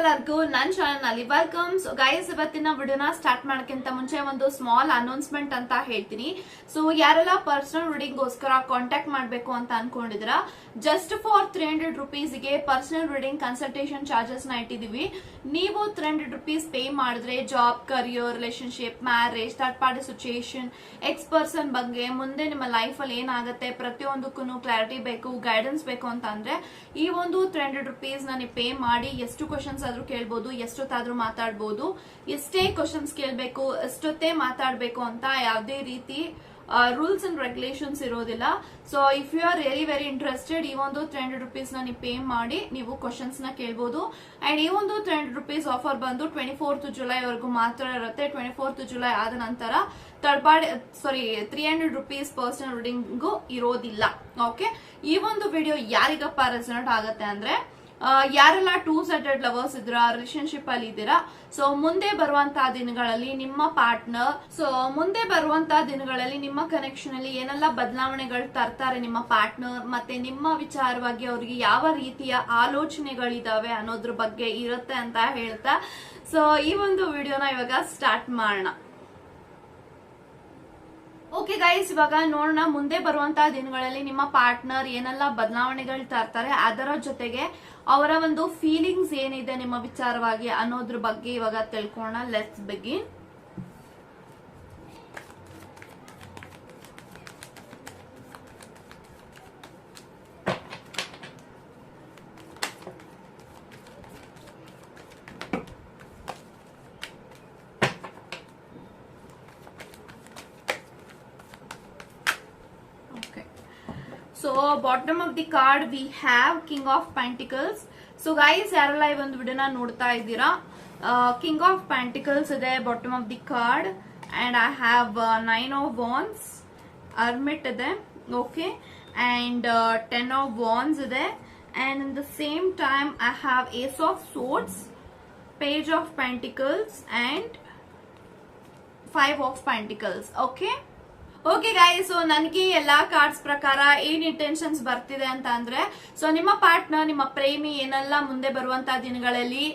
ಎಲ್ಲರಿಗೂ ನನ್ನ ಚಾನಲ್ನಲ್ಲಿ ವೆಲ್ಕಮ್ ಸೊ ಗೈಸ್ ಇವತ್ತಿನ ವಿಡಿಯೋನ ಸ್ಟಾರ್ಟ್ ಮಾಡೋಕ್ಕಿಂತ ಮುಂಚೆ ಒಂದು ಸ್ಮಾಲ್ ಅನೌನ್ಸ್ಮೆಂಟ್ ಅಂತ ಹೇಳ್ತೀನಿ. ಸೊ ಯಾರೆಲ್ಲ ಪರ್ಸನಲ್ ರೀಡಿಂಗ್ಗೋಸ್ಕರ ಕಾಂಟ್ಯಾಕ್ಟ್ ಮಾಡಬೇಕು ಅಂತ ಅನ್ಕೊಂಡಿದ್ರ ಜಸ್ಟ್ ಫಾರ್ ತ್ರೀ ಹಂಡ್ರೆಡ್ ರುಪೀಸ್ಗೆ ಪರ್ಸನಲ್ ರೀಡಿಂಗ್ ಕನ್ಸಲ್ಟೇಷನ್ ಚಾರ್ಜಸ್ನ ಇಟ್ಟಿದೀವಿ ನೀವು ತ್ರೀ ಹಂಡ್ರೆಡ್ ರುಪೀಸ್ ಪೇ ಮಾಡಿದ್ರೆ job career relationship marriage third party situation ex person ಬಗ್ಗೆ ಮುಂದೆ ನಿಮ್ಮ ಲೈಫ್ ಅಲ್ಲಿ ಏನಾಗುತ್ತೆ ಪ್ರತಿಯೊಂದಕ್ಕೂ ಕ್ಲಾರಿಟಿ ಬೇಕು ಗೈಡೆನ್ಸ್ ಬೇಕು ಅಂತ ಅಂದ್ರೆ ಈ ಒಂದು ತ್ರೀ ಹಂಡ್ರೆಡ್ ರುಪೀಸ್ ನಾನು ಪೇ ಮಾಡಿ ಎಷ್ಟು ಕ್ವಶನ್ಸ್ ಆದ್ರೂ ಕೇಳ್ಬೋದು, ಎಷ್ಟೊತ್ತಾದ್ರೂ ಮಾತಾಡ್ಬೋದು, ಎಷ್ಟೇ ಕ್ವಶನ್ಸ್ ಕೇಳಬೇಕು, ಎಷ್ಟೊತ್ತೇ ಮಾತಾಡ್ಬೇಕು ಅಂತ ಯಾವುದೇ ರೀತಿ ರೂಲ್ಸ್ ಅಂಡ್ ರೆಗ್ಯುಲೇಷನ್ಸ್ ಇರೋದಿಲ್ಲ. So if you are very very interested ಈ ಒಂದು ತ್ರೀ ಹಂಡ್ರೆಡ್ ರುಪೀಸ್ ನೀವು ಪೇ ಮಾಡಿ ನೀವು ಕ್ವಶನ್ಸ್ನ ಕೇಳ್ಬೋದು. ಅಂಡ್ ಈ ಒಂದು ತ್ರೀ ಹಂಡ್ರೆಡ್ ರುಪೀಸ್ ಆಫರ್ ಬಂದು ಟ್ವೆಂಟಿ ಫೋರ್ತ್ ಜುಲೈ ವರೆಗೂ ಮಾತ್ರ ಇರುತ್ತೆ. ಟ್ವೆಂಟಿ ಫೋರ್ತ್ ಜುಲೈ ಆದ ನಂತರ third party sorry three hundred rupees personal reading ಇರೋದಿಲ್ಲ. ಓಕೆ ಈ ಒಂದು ವಿಡಿಯೋ ಯಾರಿಗಪ್ಪ ರೆಸನೆಟ್ ಆಗುತ್ತೆ ಅಂದ್ರೆ ಯಾರೆಲ್ಲ ಟೂ ಸೆಟೆಡ್ ಲವರ್ಸ್ ಇದ್ರ ರಿಲೇಶನ್ಶಿಪ್ ಅಲ್ಲಿ ಇದ್ದೀರಾ? ಸೊ ಮುಂದೆ ಬರುವಂತಹ ದಿನಗಳಲ್ಲಿ ನಿಮ್ಮ ಪಾರ್ಟ್ನರ್ ಸೊ ಮುಂದೆ ಬರುವಂತಹ ದಿನಗಳಲ್ಲಿ ನಿಮ್ಮ ಕನೆಕ್ಷನ್ ಅಲ್ಲಿ ಏನೆಲ್ಲ ಬದಲಾವಣೆಗಳು ತರ್ತಾರೆ ನಿಮ್ಮ ಪಾರ್ಟ್ನರ್ ಮತ್ತೆ ನಿಮ್ಮ ವಿಚಾರವಾಗಿ ಅವ್ರಿಗೆ ಯಾವ ರೀತಿಯ ಆಲೋಚನೆಗಳಿದಾವೆ ಅನ್ನೋದ್ರ ಬಗ್ಗೆ ಇರುತ್ತೆ ಅಂತ ಹೇಳ್ತಾ. ಸೊ ಈ ಒಂದು ವಿಡಿಯೋನ ಇವಾಗ ಸ್ಟಾರ್ಟ್ ಮಾಡೋಣ. ಓಕೆ ಗೈಸ್ ಇವಾಗ ನೋಡೋಣ, ಮುಂದೆ ಬರುವಂತ ದಿನಗಳಲ್ಲಿ ನಿಮ್ಮ ಪಾರ್ಟ್ನರ್ ಏನೆಲ್ಲ ಬದಲಾವಣೆಗಳು ತರ್ತಾರೆ, ಅದರ ಜೊತೆಗೆ ಅವರ ಒಂದು ಫೀಲಿಂಗ್ಸ್ ಏನಿದೆ ನಿಮ್ಮ ವಿಚಾರವಾಗಿ ಅನ್ನೋದ್ರ ಬಗ್ಗೆ ಇವಾಗ ತಿಳ್ಕೊಳ್ಳೋಣ. Let's begin so bottom of the card we have king of pentacles so guys ಯಾರೆಲ್ಲ ಈ ಒಂದು ವಿಡಿಯೋನ ನೋಡ್ತಾ ಇದ್ದೀರಾ? ಕಿಂಗ್ ಆಫ್ ಪ್ಯಾಂಟಿಕಲ್ಸ್ ಇದೆ bottom of the card and I have nine of wands hermit ಇದೆ. Okay and ten of wands ಇದೆ. And in the same time I have ace of swords page of pentacles and five of pentacles okay okay guys so ನನಗೆ ಎಲ್ಲಾ cards ಪ್ರಕಾರ ಏನ್ intentions ಬರ್ತಿದೆ ಅಂತ ಅಂದ್ರೆ so ನಿಮ್ಮ ಪಾರ್ಟ್ನರ್ ನಿಮ್ಮ ಪ್ರೇಮಿ ಏನೆಲ್ಲ ಮುಂದೆ ಬರುವಂತ ದಿನಗಳಲ್ಲಿ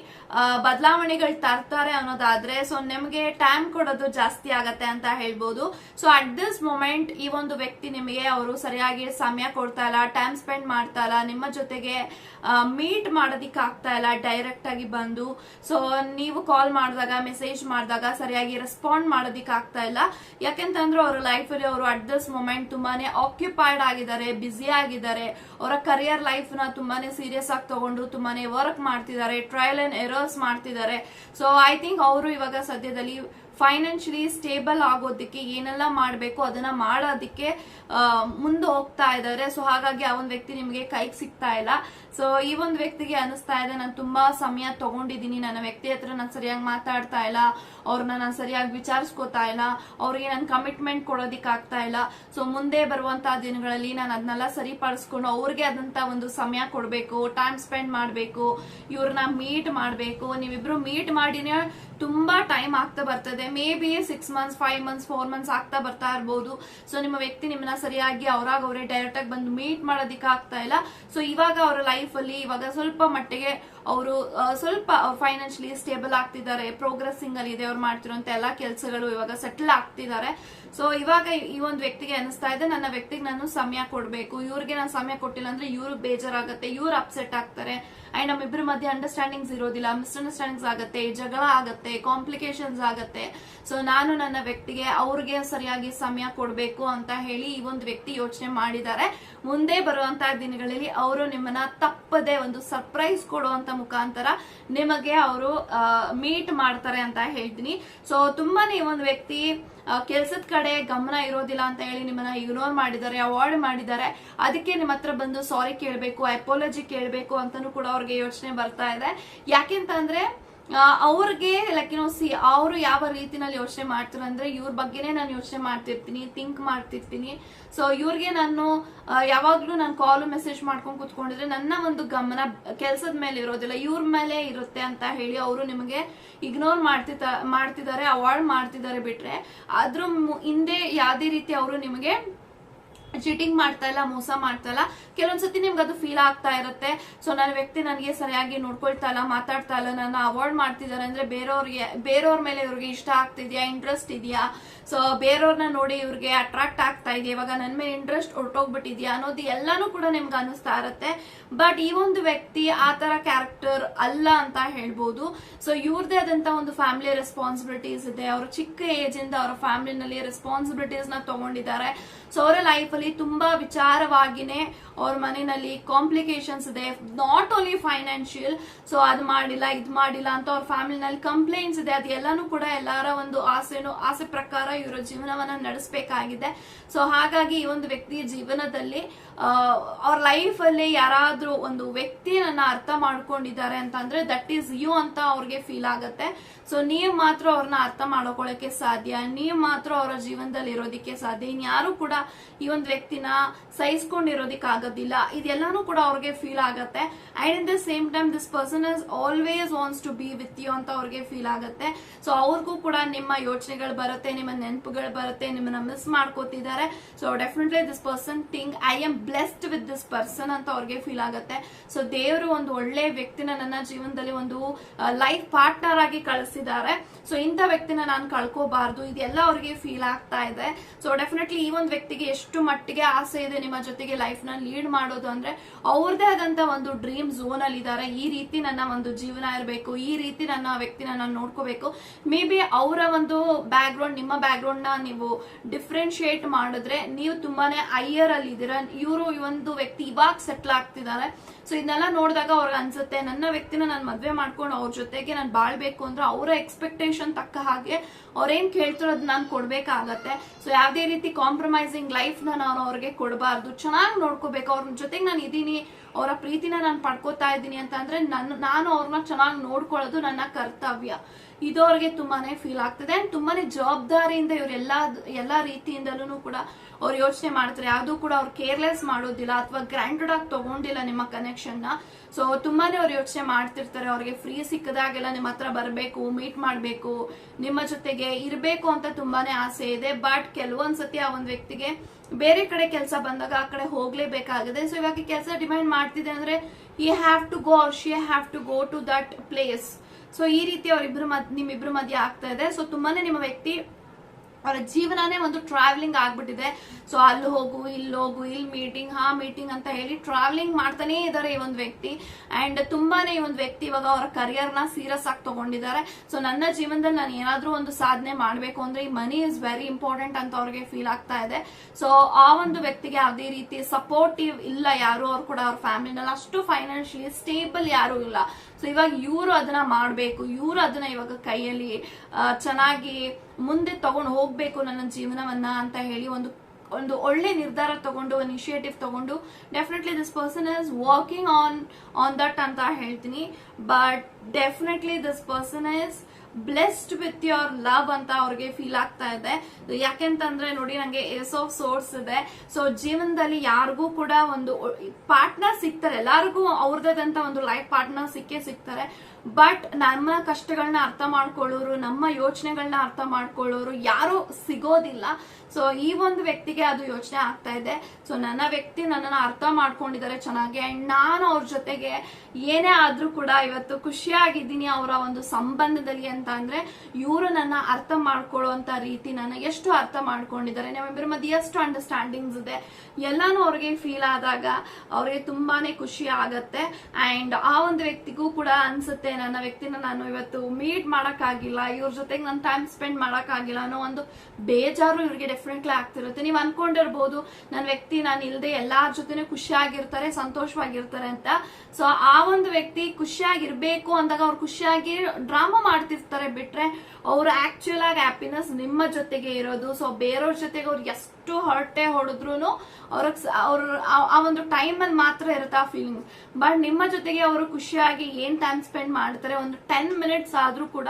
ಬದಲಾವಣೆಗಳು ತರ್ತಾರೆ ಅನ್ನೋದಾದ್ರೆ ಸೊ ನಿಮಗೆ ಟೈಮ್ ಕೊಡೋದು ಜಾಸ್ತಿ ಆಗತ್ತೆ ಅಂತ ಹೇಳ್ಬೋದು. ಸೊ ಅಟ್ ದಿಸ್ ಮೊಮೆಂಟ್ ಈ ಒಂದು ವ್ಯಕ್ತಿ ನಿಮಗೆ ಅವರು ಸರಿಯಾಗಿ ಸಮಯ ಕೊಡ್ತಾ ಇಲ್ಲ ಟೈಮ್ ಸ್ಪೆಂಡ್ ಮಾಡ್ತಾ ಇಲ್ಲ, ನಿಮ್ಮ ಜೊತೆಗೆ ಮೀಟ್ ಮಾಡೋದಿಕ್ ಆಗ್ತಾ ಇಲ್ಲ ಡೈರೆಕ್ಟ್ ಆಗಿ ಬಂದು ಸೊ ನೀವು ಕಾಲ್ ಮಾಡಿದಾಗ ಮೆಸೇಜ್ ಮಾಡಿದಾಗ ಸರಿಯಾಗಿ ರೆಸ್ಪಾಂಡ್ ಮಾಡೋದಿಕ್ ಆಗ್ತಾ ಇಲ್ಲ. ಯಾಕೆಂತಂದ್ರೆ ಅವರ ಲೈಫ್ ಅಲ್ಲಿ ಅವರು ಅಟ್ ದಿಸ್ ಮೊಮೆಂಟ್ ತುಂಬಾನೇ ಆಕ್ಯುಪೈಡ್ ಆಗಿದ್ದಾರೆ ಬ್ಯುಸಿ ಆಗಿದ್ದಾರೆ. ಅವರ ಕರಿಯರ್ ಲೈಫ್ನ ತುಂಬಾನೇ ಸೀರಿಯಸ್ ಆಗಿ ತಗೊಂಡು ತುಂಬಾನೇ ವರ್ಕ್ ಮಾಡ್ತಿದ್ದಾರೆ ಟ್ರಯಲ್ ಅಂಡ್ ಎರರ್ಸ್ ಮಾಡ್ತಿದ್ದಾರೆ. ಸೊ ಐ ಥಿಂಕ್ ಅವರು ಇವಾಗ ಸದ್ಯದಲ್ಲಿ ಫೈನಾನ್ಷಿಯಲಿ ಸ್ಟೇಬಲ್ ಆಗೋದಕ್ಕೆ ಏನೆಲ್ಲ ಮಾಡಬೇಕು ಅದನ್ನ ಮಾಡೋದಕ್ಕೆ ಮುಂದೆ ಹೋಗ್ತಾ ಇದ್ದಾರೆ. ಸೊ ಹಾಗಾಗಿ ಆ ಒಂದು ವ್ಯಕ್ತಿ ನಿಮಗೆ ಕೈಗೆ ಸಿಗ್ತಾ ಇಲ್ಲ. ಸೊ ಈ ಒಂದು ವ್ಯಕ್ತಿಗೆ ಅನಿಸ್ತಾ ಇದೆ, ನಾನು ತುಂಬಾ ಸಮಯ ತಗೊಂಡಿದ್ದೀನಿ. ನನ್ನ ವ್ಯಕ್ತಿ ಹತ್ರ ನಾನು ಸರಿಯಾಗಿ ಮಾತಾಡ್ತಾ ಇಲ್ಲ. ಅವ್ರನ್ನ ನಾನು ಸರಿಯಾಗಿ ವಿಚಾರಿಸ್ಕೋತಾ ಇಲ್ಲ. ಅವ್ರಿಗೆ ನಾನು ಕಮಿಟ್ಮೆಂಟ್ ಕೊಡೋದಿಕ್ ಆಗ್ತಾ ಇಲ್ಲ. ಸೊ ಮುಂದೆ ಬರುವಂತಹ ದಿನಗಳಲ್ಲಿ ನಾನು ಅದನ್ನೆಲ್ಲ ಸರಿಪಡಿಸ್ಕೊಂಡು ಅವ್ರಿಗೆ ಆದಂತ ಒಂದು ಸಮಯ ಕೊಡಬೇಕು. ಟೈಮ್ ಸ್ಪೆಂಡ್ ಮಾಡಬೇಕು. ಇವ್ರನ್ನ ಮೀಟ್ ಮಾಡಬೇಕು. ನೀವಿಬ್ರು ಮೀಟ್ ಮಾಡಿನೇ ತುಂಬಾ ಟೈಮ್ ಆಗ್ತಾ ಬರ್ತದೆ. Maybe six months five months four months ಆಗ್ತಾ ಬರ್ತಾ ಇರ್ಬೋದು. ಸೊ ನಿಮ್ಮ ವ್ಯಕ್ತಿ ನಿಮ್ಮನ್ನ ಸರಿಯಾಗಿ ಅವರಾಗ ಅವರೇ ಡೈರೆಕ್ಟ್ ಆಗಿ ಬಂದು ಮೀಟ್ ಮಾಡೋದಿಕ್ಕೆ ಆಗ್ತಾ ಇಲ್ಲ. ಸೊ ಇವಾಗ ಅವರ ಲೈಫ್ ಅಲ್ಲಿ ಇವಾಗ ಸ್ವಲ್ಪ ಮಟ್ಟಿಗೆ ಅವರು ಸ್ವಲ್ಪ ಫೈನಾನ್ಷಿಯಲಿ ಸ್ಟೇಬಲ್ ಆಗ್ತಿದ್ದಾರೆ ಪ್ರೋಗ್ರೆಸಿಂಗ್ ಅಲ್ಲಿ ಇದೆ, ಅವ್ರು ಮಾಡ್ತಿರೋಂತ ಎಲ್ಲಾ ಕೆಲಸಗಳು ಇವಾಗ ಸೆಟಲ್ ಆಗ್ತಿದ್ದಾರೆ. ಸೊ ಇವಾಗ ಈ ಒಂದು ವ್ಯಕ್ತಿಗೆ ಅನಿಸ್ತಾ ಇದೆ, ನನ್ನ ವ್ಯಕ್ತಿಗೆ ನಾನು ಸಮಯ ಕೊಡಬೇಕು. ಇವ್ರಿಗೆ ನಾನು ಸಮಯ ಕೊಟ್ಟಿಲ್ಲ ಅಂದ್ರೆ ಇವರು ಬೇಜಾರಾಗುತ್ತೆ, ಇವ್ರು ಅಪ್ಸೆಟ್ ಆಗ್ತಾರೆ. ಅಂಡ್ ನಮ್ಮಿಬ್ಬರ ಮಧ್ಯೆ ಅಂಡರ್ಸ್ಟ್ಯಾಂಡಿಂಗ್ಸ್ ಇರೋದಿಲ್ಲ ಮಿಸ್ಅಂಡರ್ಸ್ಟ್ಯಾಂಡಿಂಗ್ಸ್ ಆಗುತ್ತೆ, ಜಗಳ ಆಗುತ್ತೆ ಕಾಂಪ್ಲಿಕೇಶನ್ಸ್ ಆಗುತ್ತೆ. ಸೊ ನಾನು ನನ್ನ ವ್ಯಕ್ತಿಗೆ ಅವ್ರಿಗೆ ಸರಿಯಾಗಿ ಸಮಯ ಕೊಡಬೇಕು ಅಂತ ಹೇಳಿ ಈ ಒಂದು ವ್ಯಕ್ತಿ ಯೋಚನೆ ಮಾಡಿದ್ದಾರೆ. ಮುಂದೆ ಬರುವಂತಹ ದಿನಗಳಲ್ಲಿ ಅವರು ನಿಮ್ಮನ್ನ ತಪ್ಪದೆ ಒಂದು ಸರ್ಪ್ರೈಸ್ ಕೊಡುವಂತ ಮುಖಾಂತರ ನಿಮಗೆ ಅವರು ಮೀಟ್ ಮಾಡ್ತಾರೆ ಅಂತ ಹೇಳ್ತೀನಿ. ಸೊ ತುಂಬಾನೇ ಒಂದು ವ್ಯಕ್ತಿ ಕೆಲ್ಸದ ಕಡೆ ಗಮನ ಇರೋದಿಲ್ಲ ಅಂತ ಹೇಳಿ ನಿಮ್ಮನ್ನ ಇಗ್ನೋರ್ ಮಾಡಿದ್ದಾರೆ ಅವಾಯ್ಡ್ ಮಾಡಿದ್ದಾರೆ. ಅದಕ್ಕೆ ನಿಮ್ಮ ಹತ್ರ ಬಂದು ಸಾರಿ ಕೇಳಬೇಕು ಅಪೋಲಜಿ ಕೇಳಬೇಕು ಅಂತಾನು ಕೂಡ ಅವ್ರಿಗೆ ಯೋಚನೆ ಬರ್ತಾ ಇದೆ. ಯಾಕೆಂತಂದ್ರೆ ಅವ್ರಿಗೆ ಲೈಕ್ ಏನೋ ಸಿ ಅವರು ಯಾವ ರೀತಿನಲ್ಲಿ ಯೋಚನೆ ಮಾಡ್ತಾರೆ ಅಂದ್ರೆ ಇವ್ರ ಬಗ್ಗೆನೇ ನಾನು ಯೋಚನೆ ಮಾಡ್ತಿರ್ತೀನಿ ಥಿಂಕ್ ಮಾಡ್ತಿರ್ತೀನಿ. ಸೊ ಇವ್ರಿಗೆ ನಾನು ಯಾವಾಗ್ಲೂ ನಾನು ಕಾಲ್ ಮೆಸೇಜ್ ಮಾಡ್ಕೊಂಡು ಕುತ್ಕೊಂಡಿದ್ರೆ ನನ್ನ ಒಂದು ಗಮನ ಕೆಲಸದ ಮೇಲೆ ಇರೋದಿಲ್ಲ. ಇವ್ರ ಮೇಲೆ ಇರುತ್ತೆ ಅಂತ ಹೇಳಿ ಅವರು ನಿಮಗೆ ಇಗ್ನೋರ್ ಮಾಡ್ತಿದ್ದ ಮಾಡ್ತಿದ್ದಾರೆ ಅವಾಯ್ಡ್ ಮಾಡ್ತಿದ್ದಾರೆ ಬಿಟ್ರೆ. ಅದ್ರ ಹಿಂದೆ ಯಾವುದೇ ರೀತಿ ಅವರು ನಿಮಗೆ ಚೀಟಿಂಗ್ ಮಾಡ್ತಾ ಇಲ್ಲ, ಮೋಸ ಮಾಡ್ತಾ ಇಲ್ಲ. ಕೆಲವೊಂದ್ಸತಿ ನಿಮ್ಗೆ ಅದು ಫೀಲ್ ಆಗ್ತಾ ಇರುತ್ತೆ. ಸೊ ನನ್ನ ವ್ಯಕ್ತಿ ನನಗೆ ಸರಿಯಾಗಿ ನೋಡ್ಕೊಳ್ತಾ ಇಲ್ಲ, ಮಾತಾಡ್ತಾ ಇಲ್ಲ ನನ್ನ ಅವಾಯ್ಡ್ ಮಾಡ್ತಿದ್ದಾರೆ ಅಂದ್ರೆ ಬೇರೆಯವ್ರಿಗೆ, ಬೇರೆಯವ್ರ ಮೇಲೆ ಇವ್ರಿಗೆ ಇಷ್ಟ ಆಗ್ತಿದ್ಯಾ ಇಂಟ್ರೆಸ್ಟ್ ಇದೆಯಾ? ಸೊ ಬೇರೆಯವ್ರನ್ನ ನೋಡಿ ಇವ್ರಿಗೆ ಅಟ್ರಾಕ್ಟ್ ಆಗ್ತಾ ಇದೆಯಾ? ಇವಾಗ ನನ್ನ ಮೇಲೆ ಇಂಟ್ರೆಸ್ಟ್ ಹೊರಟೋಗ್ಬಿಟ್ಟಿದ್ಯಾ ಅನ್ನೋದು ಎಲ್ಲಾನು ಕೂಡ ನಿಮ್ಗೆ ಅನಿಸ್ತಾ ಇರುತ್ತೆ. ಬಟ್ ಈ ಒಂದು ವ್ಯಕ್ತಿ ಆ ತರ ಕ್ಯಾರೆಕ್ಟರ್ ಅಲ್ಲ ಅಂತ ಹೇಳ್ಬೋದು. ಸೊ ಇವ್ರದೇ ಆದಂತ ಒಂದು ಫ್ಯಾಮಿಲಿ ರೆಸ್ಪಾನ್ಸಿಬಿಲಿಟೀಸ್ ಇದೆ. ಅವ್ರ ಚಿಕ್ಕ ಏಜ್ ಇಂದ ಅವರ ಫ್ಯಾಮಿಲಿನಲ್ಲಿ ರೆಸ್ಪಾನ್ಸಿಬಿಲಿಟೀಸ್ನ ತಗೊಂಡಿದ್ದಾರೆ. ಸೊ ಅವರ ಅಲ್ಲಿ ತುಂಬಾ ವಿಚಾರವಾಗಿನೇ ಅವ್ರ ಮನೆಯಲ್ಲಿ ಕಾಂಪ್ಲಿಕೇಶನ್ಸ್ ಇದೆ. ನಾಟ್ ಓನ್ಲಿ ಫೈನಾನ್ಷಿಯಲ್ ಸೊ ಅದ್ ಮಾಡಿಲ್ಲ, ಇದ್ ಮಾಡಿಲ್ಲ ಅಂತ ಅವ್ರ ಫ್ಯಾಮಿಲಿನಲ್ಲಿ ಕಂಪ್ಲೇಂಟ್ಸ್ ಇದೆ. ಅದೆಲ್ಲಾನು ಕೂಡ ಎಲ್ಲರ ಒಂದು ಆಸೆನು, ಆಸೆ ಪ್ರಕಾರ ಇವರ ಜೀವನವನ್ನ ನಡೆಸಬೇಕಾಗಿದೆ. ಸೊ ಹಾಗಾಗಿ ಈ ಒಂದು ವ್ಯಕ್ತಿಯ ಜೀವನದಲ್ಲಿ ಅವ್ರ ಲೈಫ್ ಅಲ್ಲಿ ಯಾರಾದ್ರೂ ಒಂದು ವ್ಯಕ್ತಿಯನ್ನ ಅರ್ಥ ಮಾಡ್ಕೊಂಡಿದ್ದಾರೆ ಅಂತ ಅಂದ್ರೆ ದಟ್ ಈಸ್ ಯು ಅಂತ ಅವ್ರಿಗೆ ಫೀಲ್ ಆಗುತ್ತೆ. ಸೊ ನೀವು ಮಾತ್ರ ಅವ್ರನ್ನ ಅರ್ಥ ಮಾಡ್ಕೊಳ್ಳಕ್ಕೆ ಸಾಧ್ಯ. ನೀವು ಮಾತ್ರ ಅವರ ಜೀವನದಲ್ಲಿ ಇರೋದಿಕ್ಕೆ ಸಾಧ್ಯ. ಇನ್ಯಾರು ಕೂಡ ಈ ಒಂದು ವ್ಯಕ್ತಿನ ಸಹಿಸ್ಕೊಂಡಿರೋದಿಕ್ ಆಗೋದಿಲ್ಲ ಇದೆಲ್ಲಾನು ಕೂಡ ಅವ್ರಿಗೆ ಫೀಲ್ ಆಗತ್ತೆ. And in the same time this person is always wants to be with you ಅಂತ ಅವ್ರಿಗೆ ಫೀಲ್ ಆಗತ್ತೆ. ಸೊ ಅವ್ರಿಗೂ ಕೂಡ ನಿಮ್ಮ ಯೋಚನೆಗಳು ಬರುತ್ತೆ, ನಿಮ್ಮ ನೆನಪುಗಳು ಬರುತ್ತೆ, ನಿಮ್ಮನ್ನ miss ಮಾಡ್ಕೋತಿದ್ದಾರೆ. So definitely this person thing I am blessed with this person ಅಂತ ಅವ್ರಿಗೆ ಫೀಲ್ ಆಗುತ್ತೆ. ಸೊ ದೇವರು ಒಂದು ಒಳ್ಳೆ ವ್ಯಕ್ತಿನ ನನ್ನ ಜೀವನದಲ್ಲಿ ಒಂದು ಲೈಫ್ ಪಾರ್ಟ್ನರ್ ಆಗಿ ಕಳಿಸಿದ್ದಾರೆ. ಸೊ ಇಂಥ ವ್ಯಕ್ತಿನ ನಾನು ಕಳ್ಕೋಬಾರ್ದು. ಇದೆಲ್ಲ ಅವ್ರಿಗೆ ಫೀಲ್ ಆಗ್ತಾ ಇದೆ. ಸೊ ಡೆಫಿನೆಟ್ಲಿ ಈ ಒಂದು ವ್ಯಕ್ತಿಗೆ ಎಷ್ಟು ಮಟ್ಟಿಗೆ ಆಸೆ ಇದೆ, ನಿಮ್ಮ ಜೊತೆಗೆ ಲೈಫ್ನ ಲೀಡ್ ಮಾಡೋದು ಅಂದ್ರೆ ಅವ್ರದೇ ಆದಂತ ಒಂದು ಡ್ರೀಮ್ ಝೋನ್ ಅಲ್ಲಿ ಇದ್ದಾರೆ. ಈ ರೀತಿ ನನ್ನ ಒಂದು ಜೀವನ ಇರಬೇಕು, ಈ ರೀತಿ ನನ್ನ ವ್ಯಕ್ತಿನ ನಾನು ನೋಡ್ಕೋಬೇಕು. ಮೇ ಬಿ ಅವರ ಒಂದು ಬ್ಯಾಕ್ ಗ್ರೌಂಡ್ ನಿಮ್ಮ ಬ್ಯಾಕ್ ಗ್ರೌಂಡ್ನ ನೀವು ಡಿಫ್ರೆನ್ಶಿಯೇಟ್ ಮಾಡಿದ್ರೆ ನೀವು ತುಂಬಾನೇ ಹೈಯರ್ ಅಲ್ಲಿ ಇದ್ದೀರಾ. ಇವರು ಈ ಒಂದು ವ್ಯಕ್ತಿ ಇವಾಗ ಸೆಟ್ಲ್ ಆಗ್ತಿದ್ದಾರೆ. ಸೊ ಇದನ್ನೆಲ್ಲ ನೋಡಿದಾಗ ಅವ್ರಿಗೆ ಅನ್ಸುತ್ತೆ, ನನ್ನ ವ್ಯಕ್ತಿನ ನಾನು ಮದುವೆ ಮಾಡ್ಕೊಂಡು ಅವ್ರ ಜೊತೆಗೆ ನಾನು ಬಾಳ್ಬೇಕು ಅಂದ್ರೆ ಅವರ ಎಕ್ಸ್ಪೆಕ್ಟೇಷನ್ ತಕ್ಕ ಹಾಗೆ ಅವ್ರೇನ್ ಕೇಳ್ತಾರೋ ಅದ್ ನಾನು ಕೊಡ್ಬೇಕಾಗತ್ತೆ. ಸೊ ಯಾವುದೇ ರೀತಿ ಕಾಂಪ್ರಮೈಸಿಂಗ್ ಲೈಫ್ನ ನಾನು ಅವ್ರಿಗೆ ಕೊಡಬಾರ್ದು. ಚೆನ್ನಾಗಿ ನೋಡ್ಕೋಬೇಕು, ಅವ್ರ ಜೊತೆಗೆ ನಾನು ಇದ್ದೀನಿ ಅವರ ಪ್ರೀತಿನ ನಾನು ಪಡ್ಕೋತಾ ಇದ್ದೀನಿ ಅಂತ ಅಂದ್ರೆ ನಾನು ಅವ್ರನ್ನ ಚೆನ್ನಾಗಿ ನೋಡ್ಕೊಳ್ಳೋದು ನನ್ನ ಕರ್ತವ್ಯ. ಇದು ಅವ್ರಿಗೆ ತುಂಬಾನೇ ಫೀಲ್ ಆಗ್ತದೆ. ಅಂಡ್ ತುಂಬಾನೇ ಜವಾಬ್ದಾರಿಯಿಂದ ಇವ್ರು ಎಲ್ಲಾ ಎಲ್ಲಾ ರೀತಿಯಿಂದಲೂ ಕೂಡ ಅವ್ರು ಯೋಚನೆ ಮಾಡ್ತಾರೆ. ಯಾವ್ದು ಕೂಡ ಅವ್ರು ಕೇರ್ಲೆಸ್ ಮಾಡೋದಿಲ್ಲ ಅಥವಾ ಗ್ರ್ಯಾಂಡೆಡ್ ಆಗಿ ತಗೊಂಡಿಲ್ಲ ನಿಮ್ಮ ಕನೆಕ್ಷನ್ನ. ಸೊ ತುಂಬಾನೇ ಅವ್ರು ಯೋಚನೆ ಮಾಡ್ತಿರ್ತಾರೆ. ಅವ್ರಿಗೆ ಫ್ರೀ ಸಿಕ್ಕದಾಗೆಲ್ಲ ನಿಮ್ಮ ಹತ್ರ ಬರಬೇಕು ಮೀಟ್ ಮಾಡಬೇಕು, ನಿಮ್ಮ ಜೊತೆಗೆ ಇರಬೇಕು ಅಂತ ತುಂಬಾನೇ ಆಸೆ ಇದೆ. ಬಟ್ ಕೆಲವೊಂದ್ಸತಿ ಆ ಒಂದು ವ್ಯಕ್ತಿಗೆ ಬೇರೆ ಕಡೆ ಕೆಲಸ ಬಂದಾಗ ಆ ಕಡೆ ಹೋಗ್ಲೇಬೇಕಾಗಿದೆ. ಸೊ ಇವಾಗ ಕೆಲಸ ಡಿಮ್ಯಾಂಡ್ ಮಾಡ್ತಿದೆ ಅಂದ್ರೆ ಈ have to go she have to go to that place so ಈ ರೀತಿ ಅವರಿಬ್ರು ನಿಮ್ಮಿಬ್ರು ಮಧ್ಯೆ ಆಗ್ತಾ ಇದೆ. ಸೊ ತುಂಬಾನೇ ನಿಮ್ಮ ವ್ಯಕ್ತಿ ಅವರ ಜೀವನನೇ ಒಂದು ಟ್ರಾವೆಲಿಂಗ್ ಆಗ್ಬಿಟ್ಟಿದೆ. ಸೊ ಅಲ್ಲಿ ಹೋಗು, ಇಲ್ಲಿ ಹೋಗು, ಇಲ್ಲಿ ಮೀಟಿಂಗ್ ಹಾ ಮೀಟಿಂಗ್ ಅಂತ ಹೇಳಿ ಟ್ರಾವೆಲಿಂಗ್ ಮಾಡ್ತಾನೆ ಇದ್ದಾರೆ ಈ ಒಂದು ವ್ಯಕ್ತಿ. ಅಂಡ್ ತುಂಬಾನೇ ಈ ಒಂದು ವ್ಯಕ್ತಿ ಇವಾಗ ಅವರ ಕರಿಯರ್ನ ಸೀರಿಯಸ್ ಆಗಿ ತಗೊಂಡಿದ್ದಾರೆ. ಸೊ ನನ್ನ ಜೀವನದಲ್ಲಿ ನಾನು ಏನಾದ್ರೂ ಒಂದು ಸಾಧನೆ ಮಾಡಬೇಕು ಅಂದ್ರೆ ಈ ಮನಿ ಇಸ್ ವೆರಿ ಇಂಪಾರ್ಟೆಂಟ್ ಅಂತ ಅವ್ರಿಗೆ ಫೀಲ್ ಆಗ್ತಾ ಇದೆ. ಸೊ ಆ ಒಂದು ವ್ಯಕ್ತಿಗೆ ಯಾವುದೇ ರೀತಿ ಸಪೋರ್ಟಿವ್ ಇಲ್ಲ ಯಾರು, ಅವ್ರು ಕೂಡ ಅವ್ರ ಫ್ಯಾಮಿಲಿನಲ್ಲಿ ಅಷ್ಟು ಫೈನಾನ್ಷಿಯಲಿ ಸ್ಟೇಬಲ್ ಯಾರು ಇಲ್ಲ. ಸೊ ಇವಾಗ ಇವರು ಅದನ್ನ ಮಾಡಬೇಕು, ಇವರು ಅದನ್ನ ಇವಾಗ ಕೈಯಲ್ಲಿ ಚೆನ್ನಾಗಿ ಮುಂದೆ ತಗೊಂಡು ಹೋಗ್ಬೇಕು ನನ್ನ ಜೀವನವನ್ನ ಅಂತ ಹೇಳಿ ಒಂದು ಒಂದು ಒಳ್ಳೆ ನಿರ್ಧಾರ ತಗೊಂಡು ಇನಿಷಿಯೇಟಿವ್ ತಗೊಂಡು definitely this person is working on on that ಅಂತ ಹೇಳ್ತೀನಿ. But definitely this person is blessed with your love ಅಂತ ಅವ್ರಿಗೆ ಫೀಲ್ ಆಗ್ತಾ ಇದೆ. ಯಾಕೆಂತಂದ್ರೆ ನೋಡಿ ನಂಗೆ ಏಸ್ ಆಫ್ ಸೋರ್ಸ್ ಇದೆ. ಸೊ ಜೀವನದಲ್ಲಿ ಯಾರಿಗೂ ಕೂಡ ಒಂದು ಪಾರ್ಟ್ನರ್ ಸಿಗ್ತಾರೆ. ಎಲ್ಲರಿಗೂ ಅವ್ರದಂತ ಒಂದು ಲೈಫ್ ಪಾರ್ಟ್ನರ್ ಸಿಕ್ಕೇ ಸಿಗ್ತಾರೆ. ಬಟ್ ನಮ್ಮ ಕಷ್ಟಗಳನ್ನ ಅರ್ಥ ಮಾಡ್ಕೊಳ್ಳೋರು, ನಮ್ಮ ಯೋಚನೆಗಳನ್ನ ಅರ್ಥ ಮಾಡ್ಕೊಳ್ಳೋರು ಯಾರು ಸಿಗೋದಿಲ್ಲ. ಸೊ ಈ ಒಂದು ವ್ಯಕ್ತಿಗೆ ಅದು ಯೋಚನೆ ಆಗ್ತಾ ಇದೆ. ಸೊ ನನ್ನ ವ್ಯಕ್ತಿ ನನ್ನನ್ನು ಅರ್ಥ ಮಾಡ್ಕೊಂಡಿದ್ದಾರೆ ಚೆನ್ನಾಗಿ. ಅಂಡ್ ನಾನು ಅವ್ರ ಜೊತೆಗೆ ಏನೇ ಆದ್ರೂ ಕೂಡ ಇವತ್ತು ಖುಷಿಯಾಗಿದ್ದೀನಿ ಅವರ ಒಂದು ಸಂಬಂಧದಲ್ಲಿ ಅಂತ ಅಂದ್ರೆ ಇವರು ನನ್ನ ಅರ್ಥ ಮಾಡ್ಕೊಳ್ಳುವಂತ ರೀತಿ ನನ್ನ ಎಷ್ಟು ಅರ್ಥ ಮಾಡ್ಕೊಂಡಿದ್ದಾರೆ. ನಮ್ಮಿಬ್ಬರ ಮಧ್ಯ ಎಷ್ಟು ಅಂಡರ್ಸ್ಟ್ಯಾಂಡಿಂಗ್ಸ್ ಇದೆ. ಎಲ್ಲಾನು ಅವ್ರಿಗೆ ಫೀಲ್ ಆದಾಗ ಅವ್ರಿಗೆ ತುಂಬಾನೇ ಖುಷಿ ಆಗತ್ತೆ. ಅಂಡ್ ಆ ಒಂದು ವ್ಯಕ್ತಿಗೂ ಕೂಡ ಅನ್ಸುತ್ತೆ, ನನ್ನ ವ್ಯಕ್ತಿನ ನಾನು ಇವತ್ತು ಮೀಟ್ ಮಾಡಕ್ಕಾಗಿಲ್ಲ, ಇವ್ರ ಜೊತೆಗೆ ನಾನು ಟೈಮ್ ಸ್ಪೆಂಡ್ ಮಾಡಕ್ಕಾಗಿಲ್ಲ ಅನ್ನೋ ಒಂದು ಬೇಜಾರು ಇವ್ರಿಗೆ ಡೆಫಿನೆಟ್ಲಿ ಆಗ್ತಿರುತ್ತೆ. ನೀವು ಅನ್ಕೊಂಡಿರ್ಬೋದು ನನ್ನ ವ್ಯಕ್ತಿ ನಾನು ಇಲ್ಲದೆ ಎಲ್ಲಾರ ಜೊತೆನೂ ಖುಷಿಯಾಗಿರ್ತಾರೆ, ಸಂತೋಷವಾಗಿರ್ತಾರೆ ಅಂತ. ಸೊ ಆ ಒಂದು ವ್ಯಕ್ತಿ ಖುಷಿಯಾಗಿರ್ಬೇಕು ಅಂದಾಗ ಅವ್ರು ಖುಷಿಯಾಗಿ ಡ್ರಾಮಾ ಮಾಡ್ತಿರ್ತಾರೆ. ಬಿಟ್ರೆ ಅವ್ರ ಆಕ್ಚುಯಲ್ ಆಗಿ ಹ್ಯಾಪಿನೆಸ್ ನಿಮ್ಮ ಜೊತೆಗೆ ಇರೋದು. ಸೊ ಬೇರೆಯವ್ರ ಜೊತೆಗೆ ಅವ್ರು ಎಷ್ಟು ಹೊರಟೆ ಹೊಡೆದ್ರು ಅವ್ರ ಅವ್ರ ಆ- ಆ ಒಂದು ಟೈಮ್ ಅಲ್ಲಿ ಮಾತ್ರ ಇರುತ್ತೆ ಆ ಫೀಲಿಂಗ್ ಬಟ್ ನಿಮ್ಮ ಜೊತೆಗೆ ಅವರು ಖುಷಿಯಾಗಿ ಏನ್ ಟೈಮ್ ಸ್ಪೆಂಡ್ ಮಾಡ್ತಾರೆ? ಒಂದು ಟೆನ್ ಮಿನಿಟ್ಸ್ ಆದ್ರೂ ಕೂಡ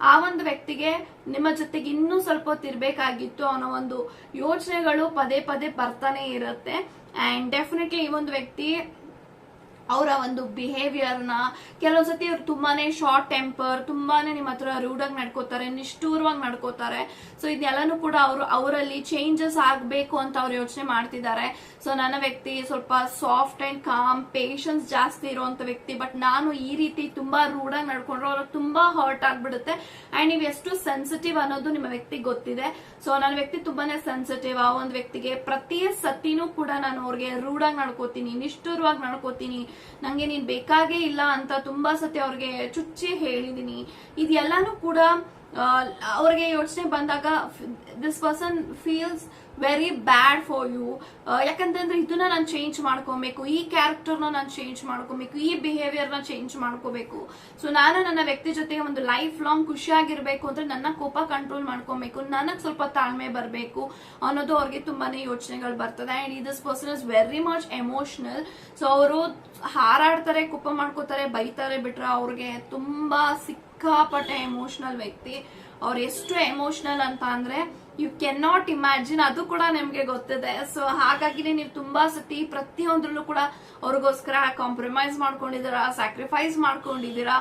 ಆ ಒಂದು ವ್ಯಕ್ತಿಗೆ ನಿಮ್ಮ ಜೊತೆಗೆ ಇನ್ನೂ ಸ್ವಲ್ಪ ಹೊತ್ತು ಇರಬೇಕಾಗಿತ್ತು ಅನ್ನೋ ಒಂದು ಯೋಚನೆಗಳು ಪದೇ ಪದೇ ಬರ್ತಾನೆ ಇರುತ್ತೆ. ಅಂಡ್ ಡೆಫಿನೆಟ್ಲಿ ಈ ಒಂದು ವ್ಯಕ್ತಿ ಅವರ ಒಂದು ಬಿಹೇವಿಯರ್ನ ಕೆಲವು ಸತಿ ಅವ್ರು ತುಂಬಾನೇ ಶಾರ್ಟ್ ಟೆಂಪರ್ ತುಂಬಾನೇ ನಿಮ್ಮ ಹತ್ರ ರೂಡಾಗಿ ನಡ್ಕೋತಾರೆ, ನಿಷ್ಠೂರವಾಗಿ ನಡ್ಕೋತಾರೆ. ಸೊ ಇದೆಲ್ಲನೂ ಕೂಡ ಅವರು ಅವರಲ್ಲಿ ಚೇಂಜಸ್ ಆಗಬೇಕು ಅಂತ ಅವ್ರು ಯೋಚನೆ ಮಾಡ್ತಿದ್ದಾರೆ. ಸೊ ನನ್ನ ವ್ಯಕ್ತಿ ಸ್ವಲ್ಪ ಸಾಫ್ಟ್ ಅಂಡ್ ಕಾಮ್ ಪೇಷನ್ಸ್ ಜಾಸ್ತಿ ಇರುವಂತ ವ್ಯಕ್ತಿ ಬಟ್ ನಾನು ಈ ರೀತಿ ತುಂಬಾ ರೂಢಾಗಿ ನಡ್ಕೊಂಡ್ರೆ ಅವ್ರಿಗೆ ತುಂಬಾ ಹರ್ಟ್ ಆಗ್ಬಿಡುತ್ತೆ. ಅಂಡ್ ನೀವು ಎಷ್ಟು ಸೆನ್ಸಿಟಿವ್ ಅನ್ನೋದು ನಿಮ್ಮ ವ್ಯಕ್ತಿ ಗೊತ್ತಿದೆ. ಸೊ ನನ್ನ ವ್ಯಕ್ತಿ ತುಂಬಾನೇ ಸೆನ್ಸಿಟಿವ್ ಆ ಒಂದು ವ್ಯಕ್ತಿಗೆ ಪ್ರತಿ ಸತಿನೂ ಕೂಡ ನಾನು ಅವ್ರಿಗೆ ರೂಢಾಗಿ ನಡ್ಕೋತೀನಿ, ನಿಷ್ಠುರವಾಗಿ ನಡ್ಕೋತೀನಿ. ನಂಗೆ ನೀನ್ ಬೇಕಾಗೇ ಇಲ್ಲ ಅಂತ ತುಂಬಾ ಸತಿ ಅವ್ರಿಗೆ ಚುಚ್ಚಿ ಹೇಳಿದೀನಿ. ಇದೆಲ್ಲಾನು ಕೂಡ ಅವ್ರಿಗೆ ಯೋಚನೆ ಬಂದಾಗ this person feels very bad for you ಯಾಕಂತಂದ್ರೆ ಇದನ್ನ ನಾನು ಚೇಂಜ್ ಮಾಡ್ಕೋಬೇಕು, ಈ ಕ್ಯಾರೆಕ್ಟರ್ನ ನಾನು ಚೇಂಜ್ ಮಾಡ್ಕೋಬೇಕು, ಈ ಬಿಹೇವಿಯರ್ನ ಚೇಂಜ್ ಮಾಡ್ಕೋಬೇಕು. ಸೊ ನಾನು ನನ್ನ ವ್ಯಕ್ತಿ ಜೊತೆ ಒಂದು ಲೈಫ್ ಲಾಂಗ್ ಖುಷಿಯಾಗಿರ್ಬೇಕು ಅಂದ್ರೆ ನನ್ನ ಕೋಪ ಕಂಟ್ರೋಲ್ ಮಾಡ್ಕೊಬೇಕು, ನನಗ್ ಸ್ವಲ್ಪ ತಾಳ್ಮೆ ಬರಬೇಕು ಅನ್ನೋದು ಅವ್ರಿಗೆ ತುಂಬಾನೇ ಯೋಚನೆಗಳು ಬರ್ತದೆ. And this person is very much emotional so ಅವರು ಹಾರಾಡ್ತಾರೆ, ಕೋಪ ಮಾಡ್ಕೋತಾರೆ, ಬೈತಾರೆ ಬಿಟ್ರೆ ಅವ್ರಿಗೆ ತುಂಬಾ ಸಿಕ್ಕಾಪಟ್ಟೆ ಎಮೋಷನಲ್ ವ್ಯಕ್ತಿ. ಅವ್ರು ಎಷ್ಟು ಎಮೋಷನಲ್ ಅಂತ ಅಂದ್ರೆ ಯು ಕೆನ್ ನಾಟ್ ಇಮ್ಯಾಜಿನ್ ಅದು ಕೂಡ ನಿಮ್ಗೆ ಗೊತ್ತಿದೆ. ಸೊ ಹಾಗಾಗಿ ನೀವು ತುಂಬಾ ಸತಿ ಪ್ರತಿಯೊಂದ್ರಲ್ಲೂ ಕೂಡ ಅವ್ರಿಗೋಸ್ಕರ ಕಾಂಪ್ರಮೈಸ್ ಮಾಡ್ಕೊಂಡಿದ್ದೀರಾ ಸ್ಯಾಕ್ರಿಫೈಸ್ ಮಾಡ್ಕೊಂಡಿದ್ದೀರಾ,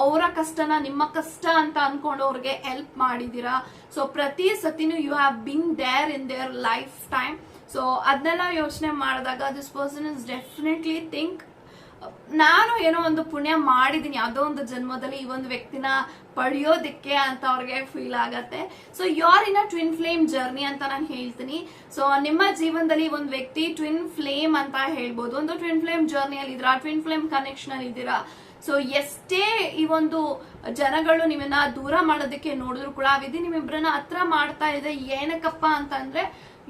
ಅವರ ಕಷ್ಟನ ನಿಮ್ಮ ಕಷ್ಟ ಅಂತ ಅನ್ಕೊಂಡು ಅವ್ರಿಗೆ ಹೆಲ್ಪ್ ಮಾಡಿದ್ದೀರಾ. ಸೊ ಪ್ರತಿ ಸತಿನೂ you have been there in their lifetime so ಅದನ್ನೆಲ್ಲ ಯೋಚನೆ ಮಾಡಿದಾಗ this person is definitely think ನಾನು ಏನೋ ಒಂದು ಪುಣ್ಯ ಮಾಡಿದೀನಿ, ಯಾವುದೋ ಒಂದು ಜನ್ಮದಲ್ಲಿ ಈ ಒಂದು ವ್ಯಕ್ತಿನ ಪಡೆಯೋದಿಕ್ಕೆ ಅಂತ ಅವ್ರಿಗೆ ಫೀಲ್ ಆಗತ್ತೆ. So your in a twin flame journey ಅಂತ ನಾನು ಹೇಳ್ತೀನಿ. ಸೊ ನಿಮ್ಮ ಜೀವನದಲ್ಲಿ ಒಂದು ವ್ಯಕ್ತಿ ಟ್ವಿನ್ ಫ್ಲೇಮ್ ಅಂತ ಹೇಳ್ಬೋದು. ಒಂದು ಟ್ವಿನ್ ಫ್ಲೇಮ್ ಜರ್ನಿಯಲ್ಲಿ ಇದ್ದೀರಾ? ಟ್ವಿನ್ ಫ್ಲೇಮ್ ಕನೆಕ್ಷನ್ ಅಲ್ಲಿ ಇದ್ದೀರಾ? ಸೊ ಎಷ್ಟೇ ಈ ಒಂದು ಜನಗಳು ನಿಮ್ಮನ್ನ ದೂರ ಮಾಡೋದಕ್ಕೆ ನೋಡಿದ್ರು ಕೂಡ ವಿಧಿ ನಿಮ್ಮಿಬ್ಬರನ್ನ ಹತ್ರ ಮಾಡ್ತಾ ಇದೆ. ಏನಕ್ಕಪ್ಪ ಅಂತಂದ್ರೆ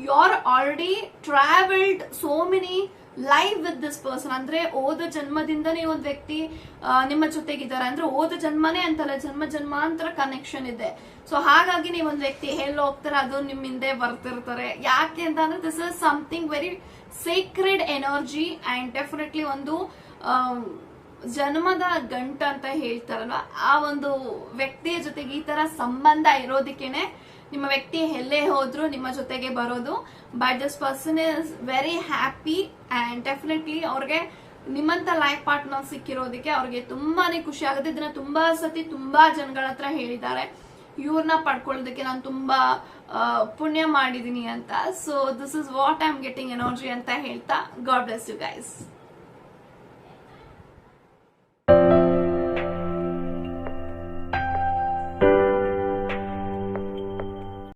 you are already travelled so many live with this person ಅಂದ್ರೆ ಓದ ಜನ್ಮದಿಂದನೇ ಒಂದು ವ್ಯಕ್ತಿ ಆ, ನಿಮ್ಮ ಜೊತೆಗಿದ್ದಾರೆ. ಅಂದ್ರೆ ಓದ ಜನ್ಮನೇ ಅಂತಲ್ಲ ಜನ್ಮ ಜನ್ಮಾಂತರ ಕನೆಕ್ಷನ್ ಇದೆ. ಸೊ ಹಾಗಾಗಿ ನೀವು ಒಂದು ವ್ಯಕ್ತಿ ಎಲ್ಲಿ ಹೋಗ್ತಾರೆ ಅದು ನಿಮ್ ಹಿಂದೆ ಬರ್ತಿರ್ತಾರೆ. ಯಾಕೆ ಅಂತ ಅಂದ್ರೆ this is something very sacred energy and definitely ಒಂದು ಜನ್ಮದ ಗಂಟ ಅಂತ ಹೇಳ್ತಾರಲ್ವ? ಆ ಒಂದು ವ್ಯಕ್ತಿಯ ಜೊತೆಗೆ ಈ ತರ ಸಂಬಂಧ ಇರೋದಕ್ಕೇನೆ ನಿಮ್ಮ ವ್ಯಕ್ತಿ ಎಲ್ಲೇ ಹೋದ್ರು ನಿಮ್ಮ ಜೊತೆಗೆ ಬರೋದು. But this person is very happy and definitely ಅವ್ರಿಗೆ ನಿಮ್ಮಂತ ಲೈಫ್ ಪಾರ್ಟ್ನರ್ ಸಿಕ್ಕಿರೋದಕ್ಕೆ ಅವ್ರಿಗೆ ತುಂಬಾನೇ ಖುಷಿ ಆಗುತ್ತೆ. ಇದನ್ನ ತುಂಬಾ ಸತಿ ತುಂಬಾ ಜನಗಳ ಹತ್ರ ಹೇಳಿದ್ದಾರೆ. ಇವ್ರನ್ನ ಪಡ್ಕೊಳ್ಳೋದಕ್ಕೆ ನಾನು ತುಂಬಾ ಪುಣ್ಯ ಮಾಡಿದೀನಿ ಅಂತ. So this is what I am getting energy ಅಂತ ಹೇಳ್ತಾ. God bless you guys